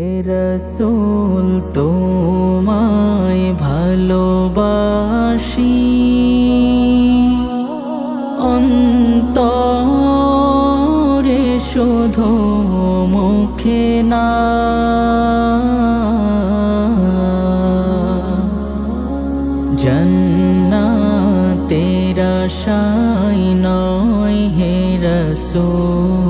রসুল তোমায় ভালোবাসি। অন্তরে শুধু মুখে না। জন্না তেরা শাই নয় হে রসুল।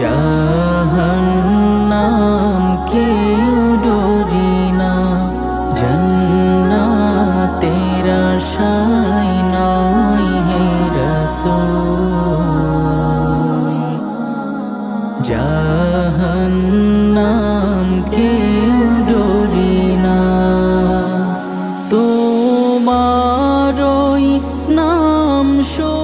জাহান্নাম কেউ ডরি না তেরা শাই নয় হে রসুল। জাহান্নাম কেউ ডরি না তোমারই নাম শুনিলাম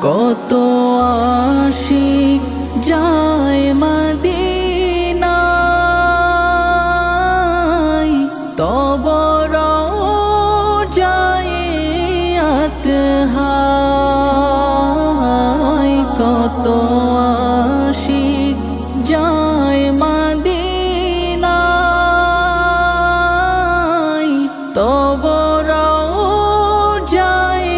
কত আশিক যায় মদিনায় তবর যায় হায় কত আশিক যায় মদিনায় তবর যায়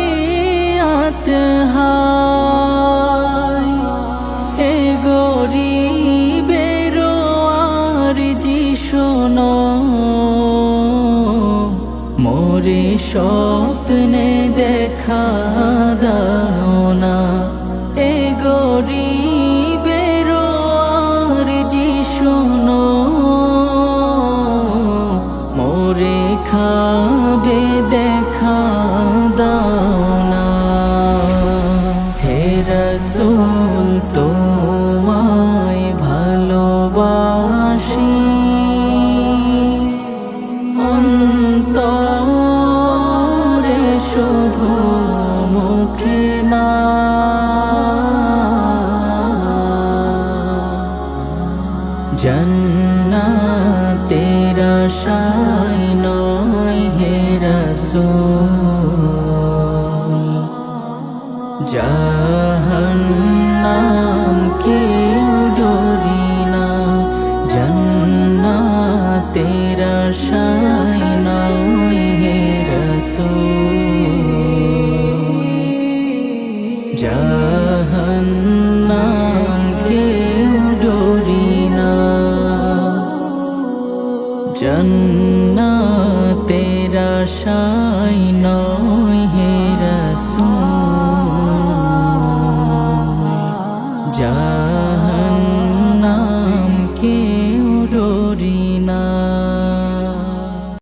স্বপ্নে দেখা দাও না। এ গরিবের জি শোনো মোরে খাবে দেখা জন্নাতের আশায় নয় হে রাসূল। জাহান্নাম কে ডরি না। জন্নাতের আশায় নয় হে রাসূল। জাহান্নাম জন্নাতের আশা।